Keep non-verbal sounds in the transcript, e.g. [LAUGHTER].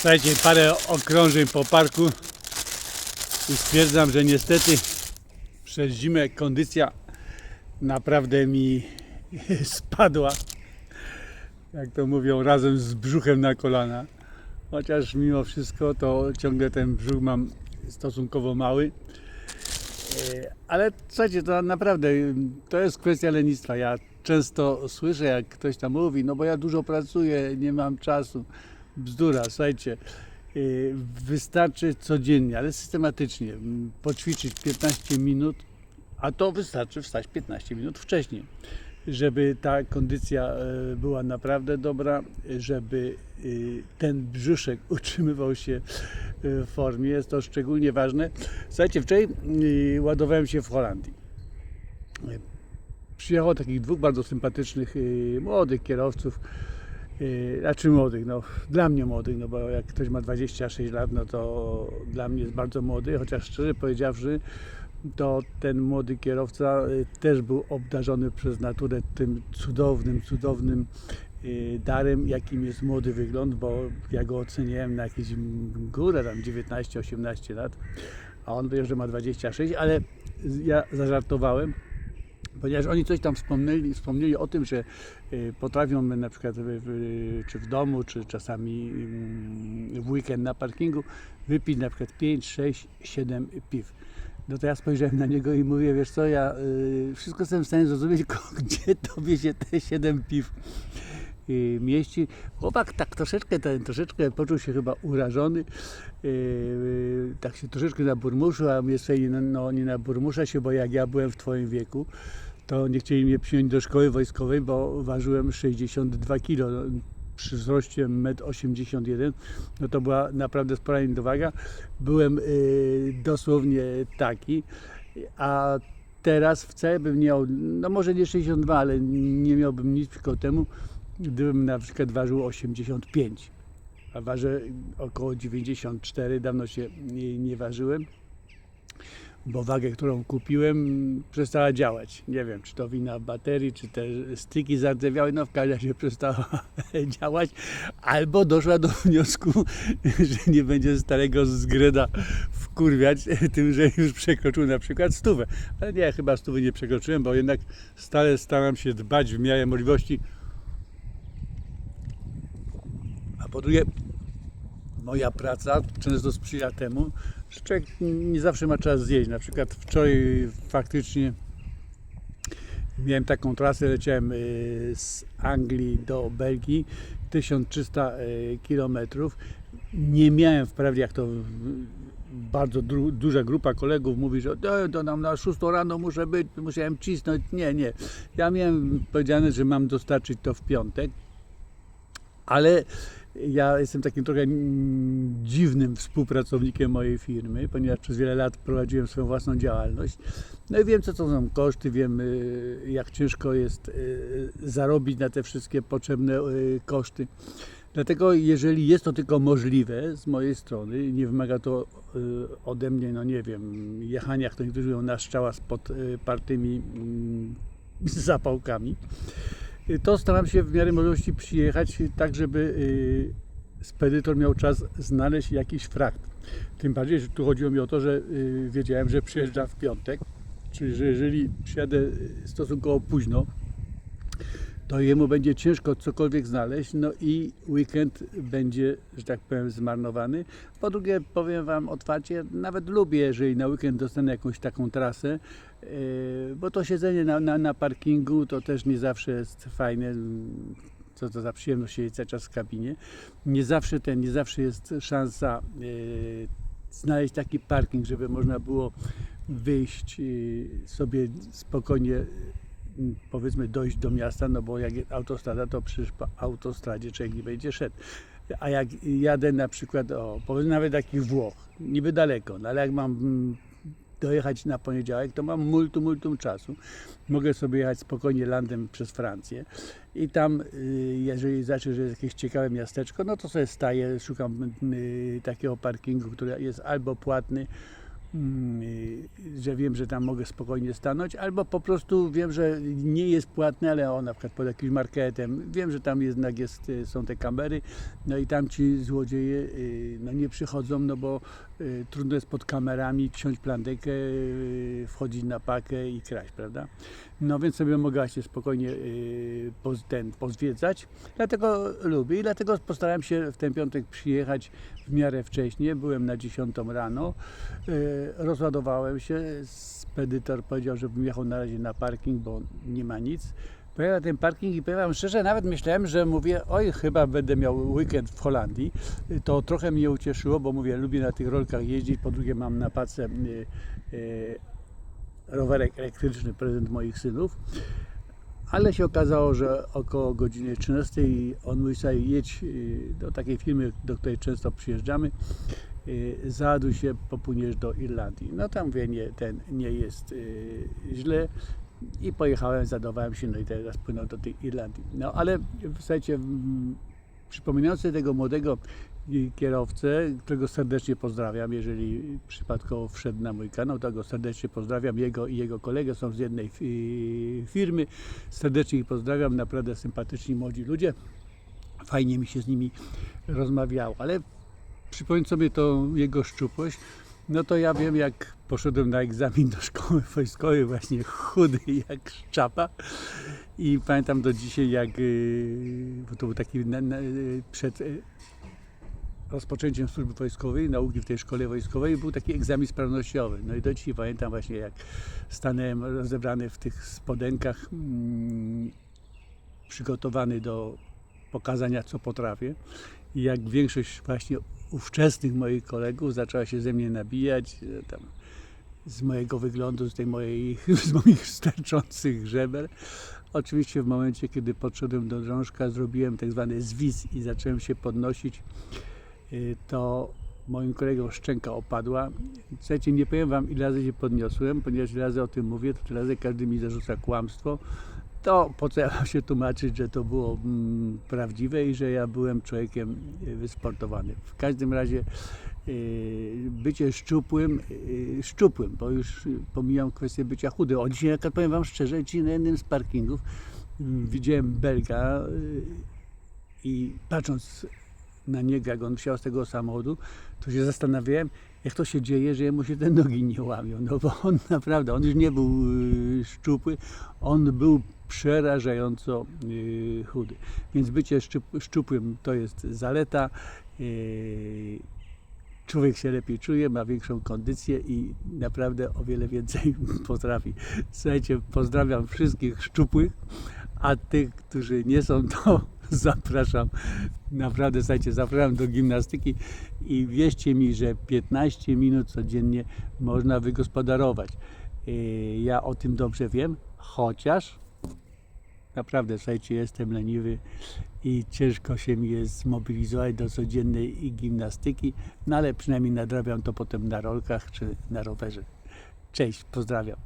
Słuchajcie, parę okrążeń po parku i stwierdzam, że niestety przez zimę kondycja naprawdę mi [LAUGHS] spadła. Jak to mówią, razem z brzuchem na kolana. Chociaż mimo wszystko to ciągle ten brzuch mam stosunkowo mały. E, Ale słuchajcie, to naprawdę to jest kwestia lenistwa. Ja często słyszę, jak ktoś tam mówi, no bo ja dużo pracuję, nie mam czasu. Bzdura, słuchajcie. e, Wystarczy codziennie, ale systematycznie m, poćwiczyć 15 minut, a to wystarczy wstać 15 minut wcześniej, żeby ta kondycja e, była naprawdę dobra, żeby e, ten brzuszek [LAUGHS] utrzymywał się e, w formie. Jest to szczególnie ważne. Słuchajcie, wczoraj e, ładowałem się w Holandii. Przyjechało takich dwóch bardzo sympatycznych młodych kierowców, e, znaczy młodych, no dla mnie młodych, no bo jak ktoś ma 26 lat, no to dla mnie jest bardzo młody, chociaż szczerze powiedziawszy, to ten młody kierowca y, też był obdarzony przez naturę tym cudownym, cudownym y, darem, jakim jest młody wygląd, bo ja go oceniałem na jakieś górę, tam 19-18 lat, a on wie, że ma 26, ale ja zażartowałem, ponieważ oni coś tam wspomnieli, wspomnieli o tym, że y, potrafią na przykład w, w, czy w domu, czy czasami mm, w weekend na parkingu wypić na przykład 5, 6, 7 piw. No to ja spojrzałem na niego i mówię, wiesz co, ja y, wszystko jestem w stanie zrozumieć, [LAUGHS] gdzie tobie się te 7 piw y, mieści. Chłopak tak troszeczkę, ten, troszeczkę poczuł się chyba urażony, y, y, tak się troszeczkę naburmuszył, a mnie sobie no, no, nie naburmusza się, bo jak ja byłem w twoim wieku, to nie chcieli mnie przyjąć do szkoły wojskowej, bo ważyłem 62 kg. Przy wzroście 1,81 m, no to była naprawdę spora niedowaga. Byłem y, dosłownie taki, a teraz wcale bym miał, no może nie 62, ale nie miałbym nic przeciwko temu, gdybym na przykład ważył 85, a ważę około 94, dawno się nie, nie ważyłem bo wagę, którą kupiłem, przestała działać. Nie wiem, czy to wina baterii, czy te styki zardzewiały, no w każdym razie przestała [LAUGHS] działać, albo doszła do wniosku, [LAUGHS] że nie będzie starego zgreda wkurwiać [LAUGHS] tym, że już przekroczył na przykład stówę. Ale nie, chyba stówy nie przekroczyłem, bo jednak stale staram się dbać w miarę możliwości. A po drugie, moja praca często sprzyja temu, że człowiek nie zawsze ma czas zjeść. Na przykład wczoraj faktycznie miałem taką trasę, leciałem y, z Anglii do Belgii, 1300 km. Nie miałem wprawdzie, jak to y, bardzo duża grupa kolegów mówi, że "E, to nam na 6 rano muszę być, musiałem cisnąć. Nie, nie. Ja miałem powiedziane, że mam dostarczyć to w piątek, ale ja jestem takim trochę mm, dziwnym współpracownikiem mojej firmy, ponieważ przez wiele lat prowadziłem swoją własną działalność. No i wiem, co to są koszty, wiem, y, jak ciężko jest y, zarobić na te wszystkie potrzebne y, koszty. Dlatego, jeżeli jest to tylko możliwe z mojej strony, nie wymaga to ode mnie, no nie wiem, jechania, jak to niektórzy mówią, na strzała spod partymi mm, [LAUGHS] zapałkami, to staram się w miarę możliwości przyjechać y, tak, żeby y, spedytor miał czas znaleźć jakiś frakt. Tym bardziej, że tu chodziło mi o to, że y, wiedziałem, że przyjeżdża w piątek, czyli że jeżeli przyjadę y, stosunkowo późno, to jemu będzie ciężko cokolwiek znaleźć, no i weekend będzie, że tak powiem, zmarnowany. Po drugie, powiem Wam otwarcie, nawet lubię, jeżeli na weekend dostanę jakąś taką trasę, yy, bo to siedzenie na, na, na parkingu to też nie zawsze jest fajne. Co to za przyjemność siedzieć cały czas w kabinie. Nie zawsze ten, nie zawsze jest szansa yy, znaleźć taki parking, żeby można było wyjść yy, sobie spokojnie powiedzmy dojść do miasta, no bo jak autostrada, to przecież po autostradzie człowiek nie będzie szedł. A jak jadę na przykład, o, powiedzmy nawet takich Włoch, niby daleko, no ale jak mam mm, dojechać na poniedziałek, to mam multum, multum czasu. Mogę sobie jechać spokojnie landem przez Francję i tam, y, jeżeli zobaczę, że jest jakieś ciekawe miasteczko, no to sobie staję, szukam y, takiego parkingu, który jest albo płatny, że wiem, że tam mogę spokojnie stanąć, albo po prostu wiem, że nie jest płatne, ale on na przykład pod jakimś marketem, wiem, że tam jednak jest, y, są te kamery, no i tam ci złodzieje y, no nie przychodzą, no bo y, trudno jest pod kamerami wsiąść plandekę, y, wchodzić na pakę i kraść, prawda? No więc sobie mogę się spokojnie y, ten, pozwiedzać, dlatego lubię i dlatego postarałem się w ten piątek przyjechać w miarę wcześnie, byłem na 10 rano, y, rozładowałem się, spedytor powiedział, żebym jechał na razie na parking, bo nie ma nic. Pojechałem ten parking i powiem szczerze, nawet myślałem, że mówię, oj, chyba będę miał weekend w Holandii. Y, To trochę mnie ucieszyło, bo mówię, lubię na tych rolkach jeździć, po drugie mam na pace y, y, rowerek elektryczny, prezent moich synów. Ale się okazało, że około godziny 13 on mówi sobie jedź y, do takiej firmy, do której często przyjeżdżamy, y, załaduj się, popłyniesz do Irlandii. No tam mówię, nie, ten nie jest y, źle i pojechałem, zadawałem się, no i teraz płynął do tej Irlandii. No ale słuchajcie, mm, przypominając sobie tego młodego kierowcę, którego serdecznie pozdrawiam, jeżeli przypadkowo wszedł na mój kanał, to go serdecznie pozdrawiam, jego i jego kolegę są z jednej fi- firmy, serdecznie ich pozdrawiam, naprawdę sympatyczni młodzi ludzie, fajnie mi się z nimi rozmawiało, ale przypomnąć sobie tą jego szczupłość, no to ja wiem, jak poszedłem na egzamin do szkoły [LAUGHS] wojskowej, właśnie chudy jak szczapa. I pamiętam do dzisiaj, jak yy, bo to był taki yy, przed yy, rozpoczęciem służby wojskowej, nauki w tej szkole wojskowej, był taki egzamin sprawnościowy. No i do dzisiaj pamiętam właśnie, jak stanąłem rozebrany w tych spodenkach, mm, przygotowany do pokazania, co potrafię. I jak większość właśnie ówczesnych moich kolegów zaczęła się ze mnie nabijać, tam, z mojego wyglądu, z tej mojej, [LAUGHS] z moich sterczących żeber. Oczywiście w momencie, kiedy podszedłem do drążka, zrobiłem tak zwany zwis i zacząłem się podnosić, to moim kolegom szczęka opadła. Słuchajcie, nie powiem wam ile razy się podniosłem, ponieważ ile razy o tym mówię, to tyle razy każdy mi zarzuca kłamstwo. To po co ja mam się tłumaczyć, że to było mm, prawdziwe i że ja byłem człowiekiem y, wysportowany. W każdym razie y, bycie szczupłym, y, szczupłym, bo już y, pomijam kwestię bycia chudy. O dzisiaj, jak powiem wam szczerze, dzisiaj na jednym z parkingów mm, widziałem Belga y, i patrząc na niego, jak on wsiadł z tego samochodu, to się zastanawiałem, jak to się dzieje, że jemu się te nogi nie łamią. No bo on naprawdę, on już nie był y, szczupły, on był przerażająco y, chudy. Więc bycie szczup- szczupłym to jest zaleta. y, Człowiek się lepiej czuje, ma większą kondycję i naprawdę o wiele więcej [LAUGHS] potrafi. Słuchajcie, pozdrawiam wszystkich szczupłych, a tych, którzy nie są, to [LAUGHS] zapraszam. Naprawdę, słuchajcie, zapraszam do gimnastyki i wierzcie mi, że 15 minut codziennie można wygospodarować. Yy, Ja o tym dobrze wiem, chociaż naprawdę, słuchajcie, jestem leniwy i ciężko się mi jest zmobilizować do codziennej gimnastyki, no ale przynajmniej nadrabiam to potem na rolkach czy na rowerze. Cześć, pozdrawiam.